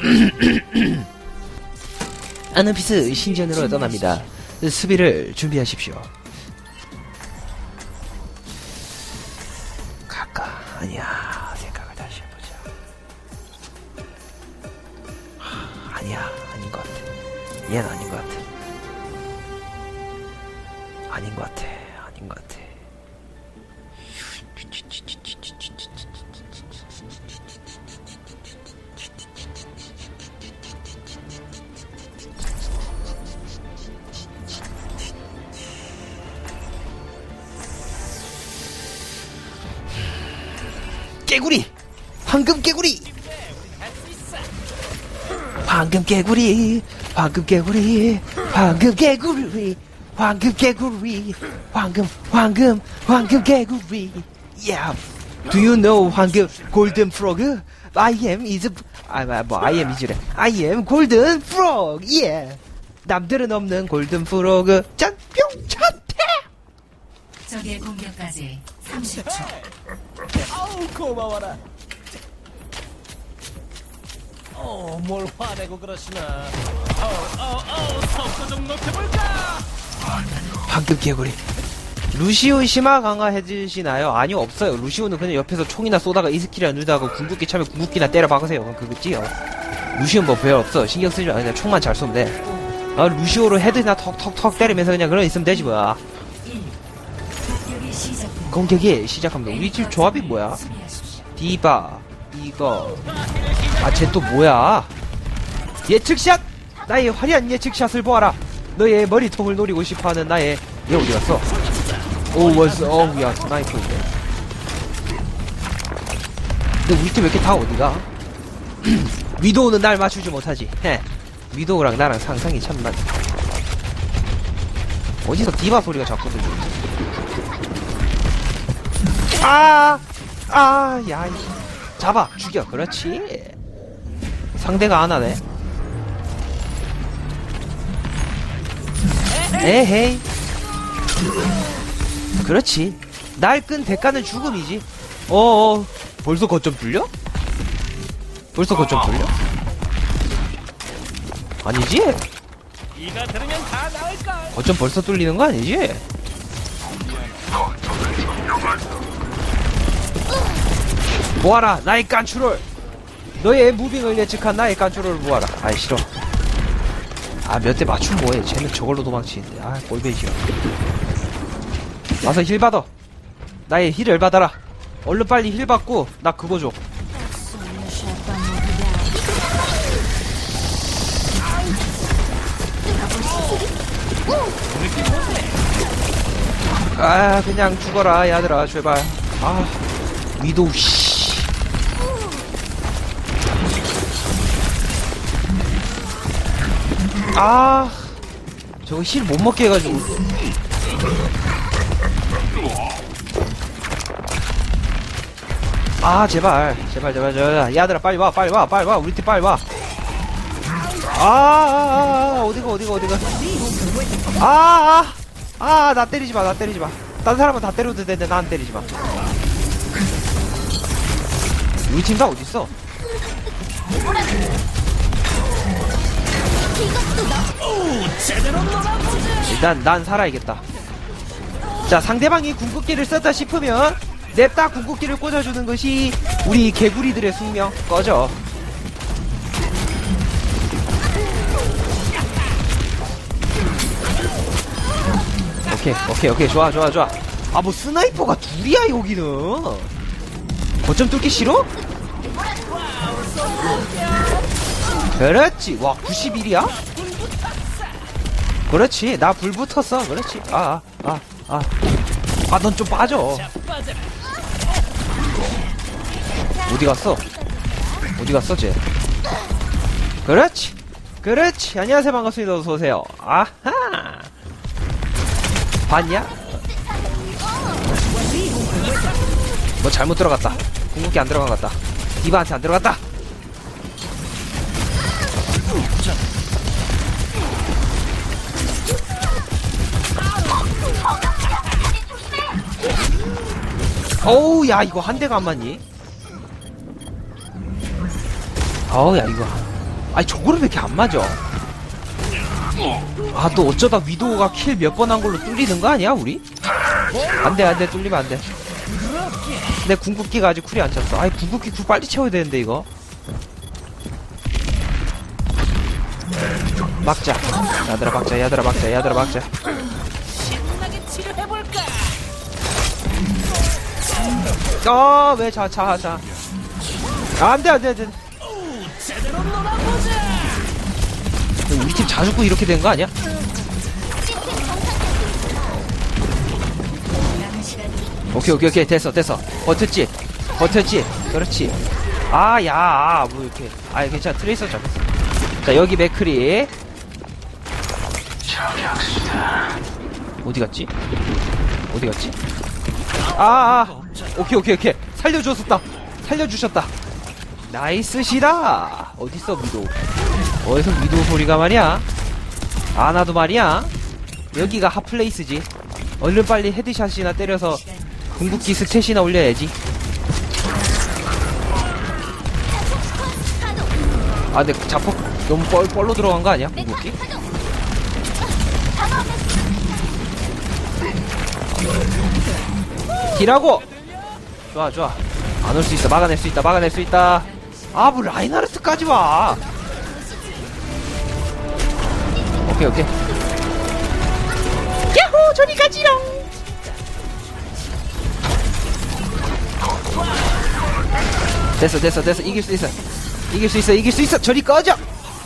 아누피스 신전으로 떠납니다. 수비를 준비하십시오. 갈까? 아니야. 생각을 다시 해보자. 하, 아니야. 아닌 것 같아. 얘는 아닌 것 같아. 아닌 것 같아. 깨구리! 황금 깨구리! 황금 깨구리! 황금 깨구리! 황금 깨구리! 황금 깨구리! 황금, 황금, 황금 깨구리! Yeah! Do you know 황금 golden frog? I am is, 아, 아, 뭐, I am is래. I am golden frog! Yeah! 남들은 없는 골든 프로그 짠! 뿅! 찬태! 적의 공격까지 30초. 아우 고마워라. 어, 뭘 화내고 그러시나. 아우, 아우, 아우, 속도 좀 높여볼까? 방금 개구리. 루시오 심화 강화 해주시나요? 아니요, 없어요. 루시오는 그냥 옆에서 총이나 쏘다가 이 스킬이나 누다가 궁극기 차면 궁극기나 때려 박으세요. 그거지요. 루시오는 뭐 별로 없어. 신경 쓰지 마. 그냥 총만 잘 쏘면 돼. 아, 루시오로 헤드나 턱턱턱 때리면서 그냥 그런 거 있으면 되지 뭐야. 공격이 시작합니다. 우리 집 조합이 뭐야? 디바, 이거. 아, 쟤 또 뭐야? 예측샷! 나의 화려한 예측샷을 보아라! 너의 머리통을 노리고 싶어 하는 나의, 얘 어디 갔어? 오, 원스, 어우, 야, 스나이퍼인데. 근데 우리 팀 왜 이렇게 다 어디가? 위도우는 날 맞추지 못하지. 헤. 위도우랑 나랑 상상이 참 맞. 어디서 디바 소리가 자꾸 들리지? 아! 아, 야, 이. 잡아, 죽여. 그렇지. 상대가 안 하네. 에헤이. 그렇지. 날 끈 대가는 죽음이지. 어어. 벌써 거점 뚫려? 벌써 거점 뚫려? 아니지? 이가 들으면 다 나을걸. 거점 벌써 뚫리는 거 아니지? 모아라 나의 깐추를 너의 무빙을 예측한 나의 깐추를 모아라. 아이 싫어. 아 몇 대 맞춤 뭐해. 쟤는 저걸로 도망치는데. 아 꼴배지요 와서 힐 받아. 나의 힐을 받아라. 얼른 빨리 힐 받고 나 그거 줘. 아 그냥 죽어라 야들아. 제발. 아 위도우 씨 아, 저거 힐 못 먹게 해가지고. 아, 제발. 제발, 제발, 제발. 야들아, 빨리 와, 빨리 와, 빨리 와. 우리 팀 빨리 와. 아, 아, 아, 아, 어디가, 어디가, 어디가. 아, 아, 아, 나 때리지 마, 나 때리지 마. 다른 사람은 다 때려도 되는데, 난 때리지 마. 우리 팀 다 어딨어? 일단 난 살아야겠다. 자, 상대방이 궁극기를 썼다 싶으면 냅다 궁극기를 꽂아주는 것이 우리 개구리들의 숙명. 꺼져. 오케이, 오케이, 오케이. 좋아, 좋아, 좋아. 아, 뭐 스나이퍼가 둘이야, 여기는. 거점 뚫기 싫어? 그렇지. 와, 91이야? 그렇지. 나 불 붙었어. 그렇지. 아, 아, 아, 아. 아, 넌 좀 빠져. 어디 갔어? 어디 갔어, 쟤? 그렇지. 그렇지. 안녕하세요. 반갑습니다. 어서오세요. 아하. 봤냐? 뭐 잘못 들어갔다. 궁극기 안 들어간 것 같다. 디바한테 안 들어갔다. 어우, 야, 이거 한 대가 안 맞니? 어우, 야, 이거. 아니 저거를 왜 이렇게 안 맞아? 아 너 어쩌다 위도우가 킬 몇 번 한 걸로 뚫리는 거 아니야 우리? 안돼 안돼 뚫리면 안돼 내 궁극기가 아직 쿨이 안 찼어 아이 궁극기 쿨 빨리 채워야 되는데 이거 막자 야들아 막자 야들아 막자 야들아 막자 치료해볼까? 아왜 자 자자 안돼 안 돼 안돼 제대로 놀아보자. 우리 팀 자주고 이렇게 된 거 아니야? 오케이 오케이 오케이. 됐어 됐어. 버텼지? 버텼지? 그렇지. 아야 뭐 이렇게. 아 괜찮아. 트레이서 잡았어. 자 여기 맥크리. 어디 갔지? 어디 갔지? 아, 아 오케이 오케이 오케이. 살려줬었다. 살려주셨다. 나이스 시다. 어딨어 미도 어디서 미도 소리가 말이야? 아나도 말이야. 여기가 핫플레이스지. 얼른 빨리 헤드샷이나 때려서 궁극기 스탯이나 올려야지. 아, 근데 자폭 너무 뻘, 뻘로 들어간 거 아니야? 궁극기? 딜하고! 좋아, 좋아. 안 올 수 있어. 막아낼 수 있다. 막아낼 수 있다. 아, 뭐 라인하르트까지 와. 오케이, 오케이. 야호! 저리 가지롱! 됐어 됐어 됐어. 이길 수 있어. 이길 수 있어 이길 수 있어. 저리 꺼져.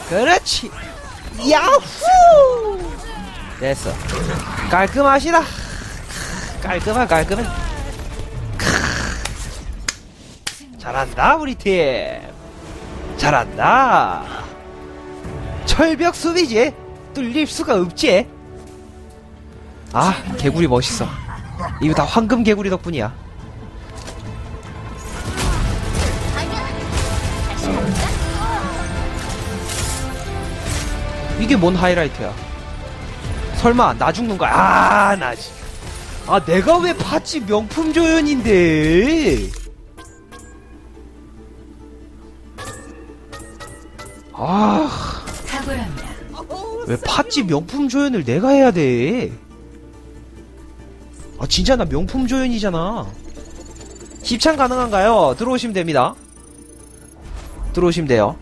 그렇지. 야후. 됐어. 깔끔하시다. 깔끔하 깔끔해. 잘한다 우리 팀. 잘한다. 철벽 수비지 뚫릴 수가 없지. 아 개구리 멋있어. 이거 다 황금 개구리 덕분이야 이게 뭔 하이라이트야? 설마 나 죽는 거야? 아, 나 지. 아, 내가 왜 팥지 명품 조연인데? 아, 탁월합니다. 왜 팥지 명품 조연을 내가 해야 돼? 아, 진짜 나 명품 조연이잖아. 입장 가능한가요? 들어오시면 됩니다. 들어오시면 돼요.